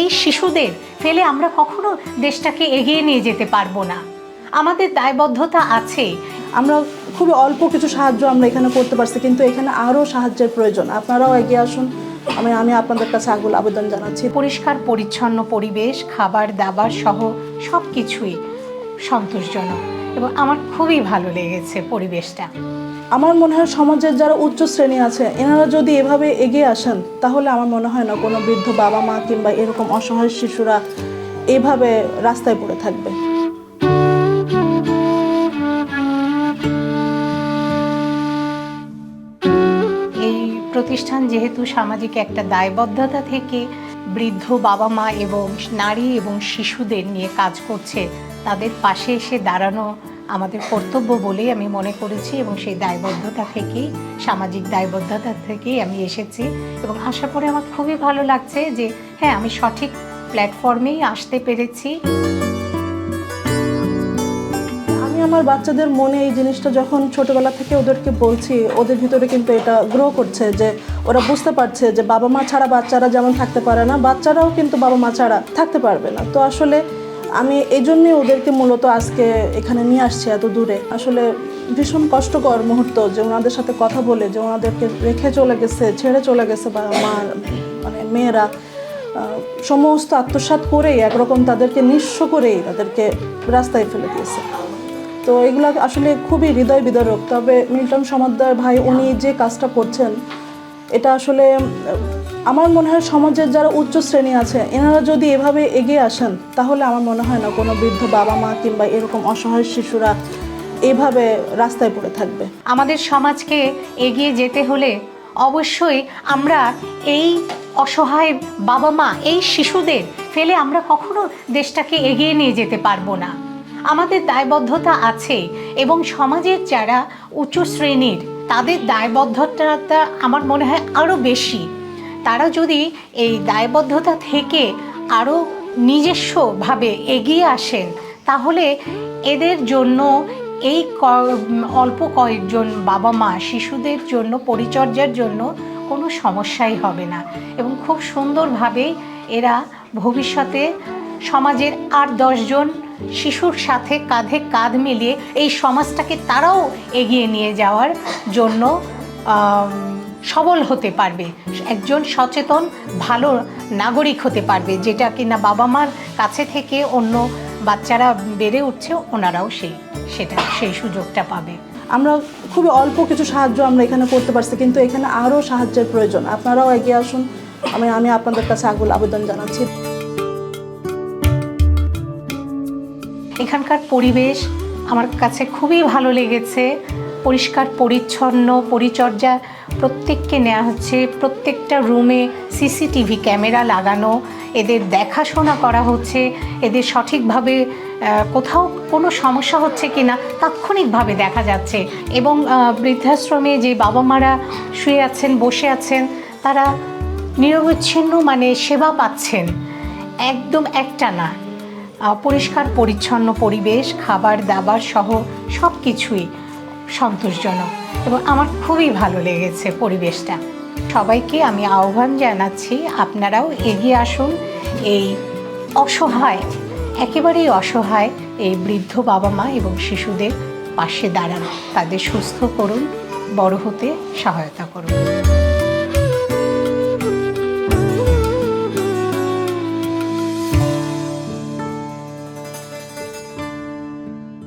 এই শিশুদের ফেলে আমরা কখনো দেশটাকে এগিয়ে নিয়ে যেতে পারব না। আমাদের দায়বদ্ধতা আছে। আমরা খুবই অল্প কিছু সাহায্য আমরা এখানে করতে পারছি কিন্তু এখানে আরও সাহায্যের প্রয়োজন। আপনারাও এগিয়ে আসুন। আমি আমি আপনাদের কাছে আগুল আবেদন জানাচ্ছি। পরিষ্কার পরিচ্ছন্ন পরিবেশ খাবার দাবার সহ সব কিছুই সন্তোষজনক এবং আমার খুবই ভালো লেগেছে পরিবেশটা। আমার মনে হয় সমাজের যারা উচ্চ শ্রেণি আছে, এনারা যদি এভাবে এগিয়ে আসেন, তাহলে আমার মনে হয় না কোনো বৃদ্ধ বাবা মা কিংবা এরকম অসহায় শিশুরা এভাবে রাস্তায় পড়ে থাকবে। এই প্রতিষ্ঠান যেহেতু সামাজিক একটা দায়বদ্ধতা থেকে বৃদ্ধ বাবা মা এবং নারী এবং শিশুদের নিয়ে কাজ করছে, তাদের পাশে এসে দাঁড়ানো আমাদের কর্তব্য বলেই আমি মনে করেছি এবং সেই দায়বদ্ধতা থেকেই, সামাজিক দায়বদ্ধতা থেকেই আমি এসেছি এবং আসার পরে আমার খুবই ভালো লাগছে যে হ্যাঁ আমি সঠিক প্ল্যাটফর্মেই আসতে পেরেছি। আমি আমার বাচ্চাদের মনে এই জিনিসটা যখন ছোটবেলা থেকে ওদেরকে বলছি, ওদের ভিতরে কিন্তু এটা গ্রো করছে যে, ওরা বুঝতে পারছে যে বাবা মা ছাড়া বাচ্চারা যেমন থাকতে পারে না, বাচ্চারাও কিন্তু বাবা মা ছাড়া থাকতে পারবে না। তো আসলে আমি এই জন্যই ওদেরকে মূলত আজকে এখানে নিয়ে আসছি এত দূরে। আসলে ভীষণ কষ্টকর মুহূর্ত যে ওনাদের সাথে কথা বলে, যে ওনাদেরকে রেখে চলে গেছে, ছেড়ে চলে গেছে বা মা মানে মেয়েরা সমস্ত আত্মসাৎ করেই, একরকম তাদেরকে নিঃস্ব করেই তাদেরকে রাস্তায় ফেলে দিয়েছে। তো এগুলো আসলে খুবই হৃদয় বিদারক। তবে মিল্টন সমাদ্দার ভাই, উনি যে কাজটা করছেন, এটা আসলে আমার মনে হয় সমাজের যারা উচ্চ শ্রেণি আছে, এনারা যদি এভাবে এগিয়ে আসেন, তাহলে আমার মনে হয় না কোনো বৃদ্ধ বাবা মা কিংবা এরকম অসহায় শিশুরা এভাবে রাস্তায় পড়ে থাকবে। আমাদের সমাজকে এগিয়ে যেতে হলে অবশ্যই আমরা এই অসহায় বাবা মা, এই শিশুদের ফেলে আমরা কখনো দেশটাকে এগিয়ে নিয়ে যেতে পারব না। আমাদের দায়বদ্ধতা আছে এবং সমাজের যারা উচ্চ শ্রেণির, তাদের দায়বদ্ধতা আমার মনে হয় আরও বেশি। তারা যদি এই দায়বদ্ধতা থেকে আরও নিজস্বভাবে এগিয়ে আসেন, তাহলে এদের জন্য এই অল্প কয়েকজন বাবা মা শিশুদের জন্য, পরিচর্যার জন্য কোনো সমস্যাই হবে না। এবং খুব সুন্দরভাবে এরা ভবিষ্যতে সমাজের আর দশজন শিশুর সাথে কাঁধে কাঁধ মিলিয়ে এই সমাজটাকে তারাও এগিয়ে নিয়ে যাওয়ার জন্য সবল হতে পারবে। একজন সচেতন ভালো নাগরিক হতে পারবে যেটা কিনা বাবা মার কাছে থেকে অন্য বাচ্চারা বেড়ে উঠছে ওনারাও সেই সেটা সেই সুযোগটা পাবে। আমরা খুবই অল্প কিছু সাহায্য আমরা এখানে করতে পারছি কিন্তু এখানে আরও সাহায্যের প্রয়োজন। আপনারাও এগিয়ে আসুন। আমি আমি আপনাদের কাছে আগুল আবেদন জানাচ্ছি। এখানকার পরিবেশ আমার কাছে খুবই ভালো লেগেছে। পরিষ্কার, পরিচ্ছন্ন পরিচর্যা প্রত্যেককে নেওয়া হচ্ছে। প্রত্যেকটা রুমে সিসিটিভি ক্যামেরা লাগানো, এদের দেখাশোনা করা হচ্ছে, এদের সঠিকভাবে কোথাও কোনো সমস্যা হচ্ছে কি না তাৎক্ষণিকভাবে দেখা যাচ্ছে। এবং বৃদ্ধাশ্রমে যে বাবা মারা শুয়ে আছেন, বসে আছেন, তারা নিরবচ্ছিন্ন মানে সেবা পাচ্ছেন। একদম একটা না পরিষ্কার, পরিচ্ছন্ন পরিবেশ খাবার দাবার সহ সব কিছুই সন্তোষজনক এবং আমার খুবই ভালো লেগেছে পরিবেশটা। সবাইকে আমি আহ্বান জানাচ্ছি, আপনারাও এগিয়ে আসুন এই অসহায়, একেবারেই অসহায় এই বৃদ্ধ বাবা মা এবং শিশুদের পাশে দাঁড়ান। তাদের সুস্থ করুন, বড় হতে সহায়তা করুন।